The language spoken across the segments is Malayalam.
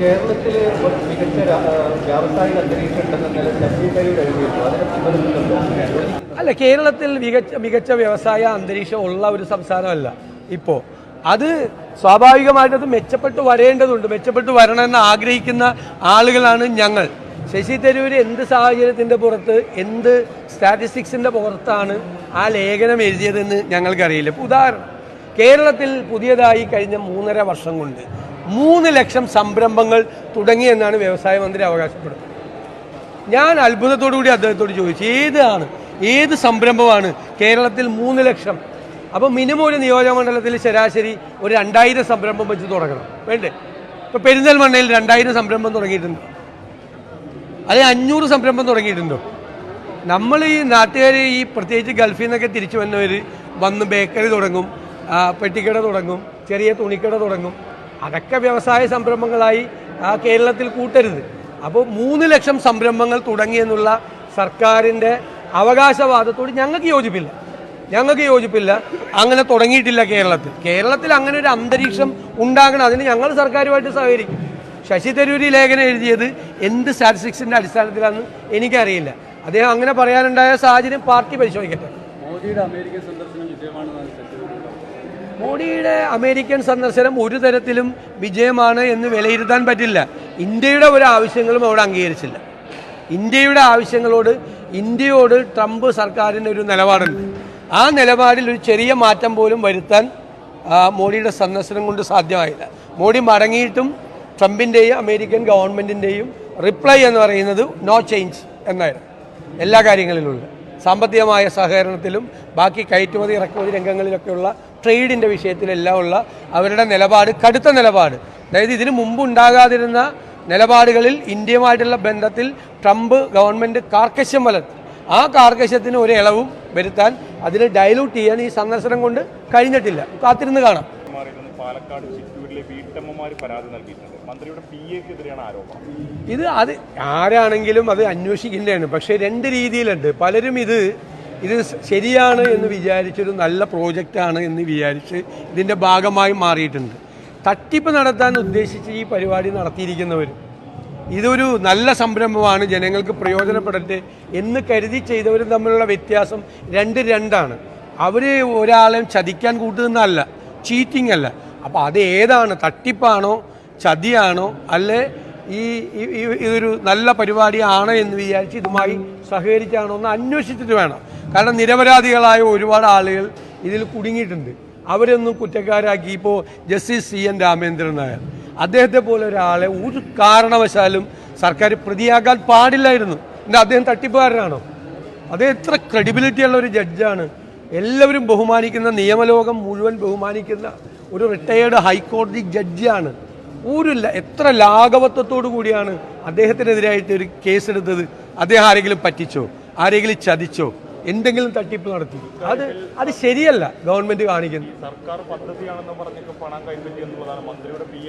കേരളത്തിൽ മികച്ച വ്യാവസായിക അന്തരീക്ഷം അതിനെ അല്ല കേരളത്തിൽ മികച്ച മികച്ച വ്യവസായ അന്തരീക്ഷം ഉള്ള ഒരു സംസ്ഥാനമല്ല. ഇപ്പോ അത് സ്വാഭാവികമായിട്ട് അത് മെച്ചപ്പെട്ട് വരേണ്ടതുണ്ട്. മെച്ചപ്പെട്ട് വരണമെന്ന് ആഗ്രഹിക്കുന്ന ആളുകളാണ് ഞങ്ങൾ. ശശി തരൂർ എന്ത് സാഹചര്യത്തിന്റെ പുറത്ത് എന്ത് സ്റ്റാറ്റിസ്റ്റിക്സിന്റെ പുറത്താണ് ആ ലേഖനം എഴുതിയതെന്ന് ഞങ്ങൾക്കറിയില്ല. ഉദാഹരണം കേരളത്തിൽ പുതിയതായി കഴിഞ്ഞ മൂന്നര വർഷം കൊണ്ട് മൂന്ന് ലക്ഷം സംരംഭങ്ങൾ തുടങ്ങിയെന്നാണ് വ്യവസായ മന്ത്രി അവകാശപ്പെടുന്നത്. ഞാൻ അത്ഭുതത്തോടു കൂടി അദ്ദേഹത്തോട് ചോദിച്ചു ഏതാണ് ഏത് സംരംഭമാണ് കേരളത്തിൽ മൂന്ന് ലക്ഷം? അപ്പോൾ മിനിമം ഒരു നിയോജകമണ്ഡലത്തിൽ ശരാശരി ഒരു രണ്ടായിരം സംരംഭം വെച്ച് തുടങ്ങണം. വേണ്ടേ? ഇപ്പോൾ പെരിന്തൽമണ്ണയിൽ രണ്ടായിരം സംരംഭം തുടങ്ങിയിട്ടുണ്ട്. അല്ലെ അഞ്ഞൂറ് സംരംഭം തുടങ്ങിയിട്ടുണ്ടോ? നമ്മൾ ഈ നാട്ടുകാർ ഈ പ്രത്യേകിച്ച് ഗൾഫിൽ നിന്നൊക്കെ തിരിച്ചു വന്നവർ വന്ന് ബേക്കറി തുടങ്ങും പെട്ടിക്കട തുടങ്ങും ചെറിയ തുണിക്കട തുടങ്ങും അതൊക്കെ വ്യവസായ സംരംഭങ്ങളായി ആ കേരളത്തിൽ കൂട്ടരുത്. അപ്പോൾ മൂന്ന് ലക്ഷം സംരംഭങ്ങൾ തുടങ്ങിയെന്നുള്ള സർക്കാരിന്റെ അവകാശവാദത്തോട് ഞങ്ങൾക്ക് യോജിപ്പില്ല. ഞങ്ങൾക്ക് യോജിപ്പില്ല. അങ്ങനെ തുടങ്ങിയിട്ടില്ല കേരളത്തിൽ. കേരളത്തിൽ അങ്ങനെ ഒരു അന്തരീക്ഷം ഉണ്ടാകണം. അതിന് ഞങ്ങൾ സർക്കാരുമായിട്ട് സഹകരിക്കും. ശശി തരൂരി ലേഖനം എഴുതിയത് എന്ത് സ്റ്റാറ്റിസ്റ്റിക്സിന്റെ അടിസ്ഥാനത്തിലാണെന്ന് എനിക്കറിയില്ല. അദ്ദേഹം അങ്ങനെ പറയാനുണ്ടായ സാഹചര്യം പാർട്ടി പരിശോധിക്കട്ടെ. മോദിയുടെ അമേരിക്കൻ സന്ദർശനം വിജയമാണെന്നാണ് മോഡിയുടെ അമേരിക്കൻ സന്ദർശനം ഒരു തരത്തിലും വിജയമാണ് എന്ന് വിലയിരുത്താൻ പറ്റില്ല. ഇന്ത്യയുടെ ഒരു ആവശ്യങ്ങളും അവിടെ അംഗീകരിച്ചില്ല. ഇന്ത്യയുടെ ആവശ്യങ്ങളോട് ഇന്ത്യയോട് ട്രംപ് സർക്കാരിന് ഒരു നിലപാടുണ്ട്. ആ നിലപാടിൽ ഒരു ചെറിയ മാറ്റം പോലും വരുത്താൻ മോഡിയുടെ സന്ദർശനം കൊണ്ട് സാധ്യമായില്ല. മോഡി മടങ്ങിയിട്ടും ട്രംപിന്റെയും അമേരിക്കൻ ഗവൺമെന്റിന്റെയും റിപ്ലൈ എന്ന് പറയുന്നത് നോ ചേഞ്ച് എന്നായിരുന്നു. എല്ലാ കാര്യങ്ങളിലുള്ള സാമ്പത്തികമായ സഹകരണത്തിലും ബാക്കി കയറ്റുമതി ഇറക്കുമതി രംഗങ്ങളിലൊക്കെയുള്ള ട്രേഡിന്റെ വിഷയത്തിലെല്ലാം ഉള്ള അവരുടെ നിലപാട് കടുത്ത നിലപാട്. അതായത് ഇതിനു മുമ്പ് ഉണ്ടാകാതിരുന്ന നിലപാടുകളിൽ ഇന്ത്യയുമായിട്ടുള്ള ബന്ധത്തിൽ ട്രംപ് ഗവൺമെന്റ് കാർക്കശ്യം വലർത്തി. ആ കാർക്കശ്യത്തിന് ഒരു ഇളവും വരുത്താൻ അതിനെ ഡയലൂട്ട് ചെയ്യാൻ ഈ സന്ദർശനം കൊണ്ട് കഴിഞ്ഞിട്ടില്ല. കാത്തിരുന്ന് കാണാം. പാലക്കാട് ചിറ്റൂരിലെ വീട്ടമ്മമാർ പരാതി നൽകിയിട്ടുണ്ട്. മന്ത്രിയുടെ പി എക്കെതിരെയാണ് ആരോപണം. ഇത് അത് ആരാണെങ്കിലും അത് അന്വേഷിക്കേണ്ടതാണ്. പക്ഷേ രണ്ട് രീതിയിലുണ്ട്. പലരും ഇത് ഇത് ശരിയാണ് എന്ന് വിചാരിച്ചൊരു നല്ല പ്രോജക്റ്റാണ് എന്ന് വിചാരിച്ച് ഇതിന്റെ ഭാഗമായി മാറിയിട്ടുണ്ട്. തട്ടിപ്പ് നടത്താൻ ഉദ്ദേശിച്ച് ഈ പരിപാടി നടത്തിയിരിക്കുന്നവർ ഇതൊരു നല്ല സംരംഭമാണ് ജനങ്ങൾക്ക് പ്രയോജനപ്പെടട്ടെ എന്ന് കരുതി ചെയ്തവരും തമ്മിലുള്ള വ്യത്യാസം രണ്ട് രണ്ടാണ്. അവർ ഒരാളെയും ചതിക്കാൻ കൂട്ടുന്നതല്ല ചീറ്റിംഗ് അല്ല അപ്പോൾ അത് ഏതാണ്? തട്ടിപ്പാണോ? ചതിയാണോ? അല്ലെ ഈ ഇതൊരു നല്ല പരിപാടിയാണ് എന്ന് വിചാരിച്ച് ഇതുമായി സഹകരിച്ചാണോ എന്ന് അന്വേഷിച്ചിട്ട് വേണം. കാരണം നിരപരാധികളായ ഒരുപാട് ആളുകൾ ഇതിൽ കുടുങ്ങിയിട്ടുണ്ട്. അവരൊന്നും കുറ്റക്കാരാക്കി ഇപ്പോൾ justice C N Ramendran Nair. അദ്ദേഹത്തെ പോലെ ഒരാളെ ഒരു കാരണവശാലും സർക്കാർ പ്രതിയാക്കാൻ പാടില്ലായിരുന്നു. എന്താ അദ്ദേഹം തട്ടിപ്പുകാരനാണോ. അദ്ദേഹം എത്ര ക്രെഡിബിലിറ്റി ഉള്ള ഒരു ജഡ്ജാണ് എല്ലാവരും ബഹുമാനിക്കുന്ന നിയമലോകം മുഴുവൻ ബഹുമാനിക്കുന്ന ഒരു റിട്ടയേർഡ് ഹൈക്കോടതി ജഡ്ജിയാണ് ഒരു എത്ര ലാഘവത്വത്തോടു കൂടിയാണ് അദ്ദേഹത്തിനെതിരായിട്ട് ഒരു കേസെടുത്തത്? അദ്ദേഹം ആരെങ്കിലും പറ്റിച്ചോ? ആരെങ്കിലും ചതിച്ചോ? എന്തെങ്കിലും തട്ടിപ്പ് നടത്തി? അത് അത് ശരിയല്ല ഗവൺമെന്റ് കാണിക്കുന്നത്. സർക്കാർ പദ്ധതിയാണെന്ന് പറഞ്ഞൊക്കെ പണം കൈപ്പറ്റി എന്നുള്ളതാണ് മന്ത്രിയുടെ പി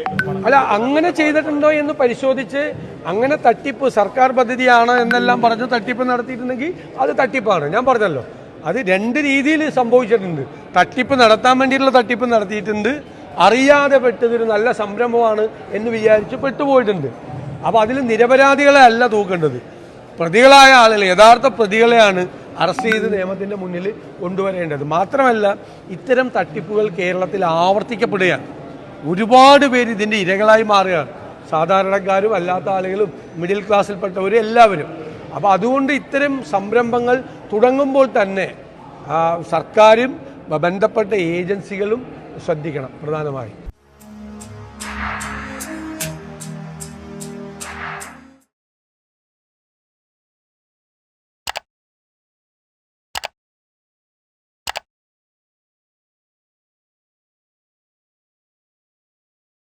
അല്ല അങ്ങനെ ചെയ്തിട്ടുണ്ടോ എന്ന് പരിശോധിച്ച് അങ്ങനെ തട്ടിപ്പ് സർക്കാർ പദ്ധതിയാണ് എന്നെല്ലാം പറഞ്ഞ് തട്ടിപ്പ് നടത്തിയിട്ടുണ്ടെങ്കിൽ അത് തട്ടിപ്പാണ്. ഞാൻ പറഞ്ഞല്ലോ. അത് രണ്ട് രീതിയിൽ സംഭവിച്ചിട്ടുണ്ട്. തട്ടിപ്പ് നടത്താൻ വേണ്ടിയിട്ടുള്ള തട്ടിപ്പ് നടത്തിയിട്ടുണ്ട്. അറിയാതെ പെട്ടതൊരു നല്ല സംരംഭമാണ് എന്ന് വിചാരിച്ച് പെട്ടുപോയിട്ടുണ്ട്. അപ്പോൾ അതിൽ നിരപരാധികളെ അല്ല തൂക്കേണ്ടത്. പ്രതികളായ ആളുകൾ യഥാർത്ഥ പ്രതികളെയാണ് അറസ്റ്റ് ചെയ്ത് നിയമത്തിന്റെ മുന്നിൽ കൊണ്ടുവരേണ്ടത്. മാത്രമല്ല ഇത്തരം തട്ടിപ്പുകൾ കേരളത്തിൽ ആവർത്തിക്കപ്പെടുകയാണ്. ഒരുപാട് പേര് ഇതിന്റെ ഇരകളായി മാറുകയാണ്. സാധാരണക്കാരും അല്ലാത്ത ആളുകളും മിഡിൽ ക്ലാസ്സിൽപ്പെട്ടവരും എല്ലാവരും. അപ്പോൾ അതുകൊണ്ട് ഇത്തരം സംരംഭങ്ങൾ തുടങ്ങുമ്പോൾ തന്നെ സർക്കാരും ബന്ധപ്പെട്ട ഏജൻസികളും ശ്രദ്ധിക്കണം പ്രധാനമായും.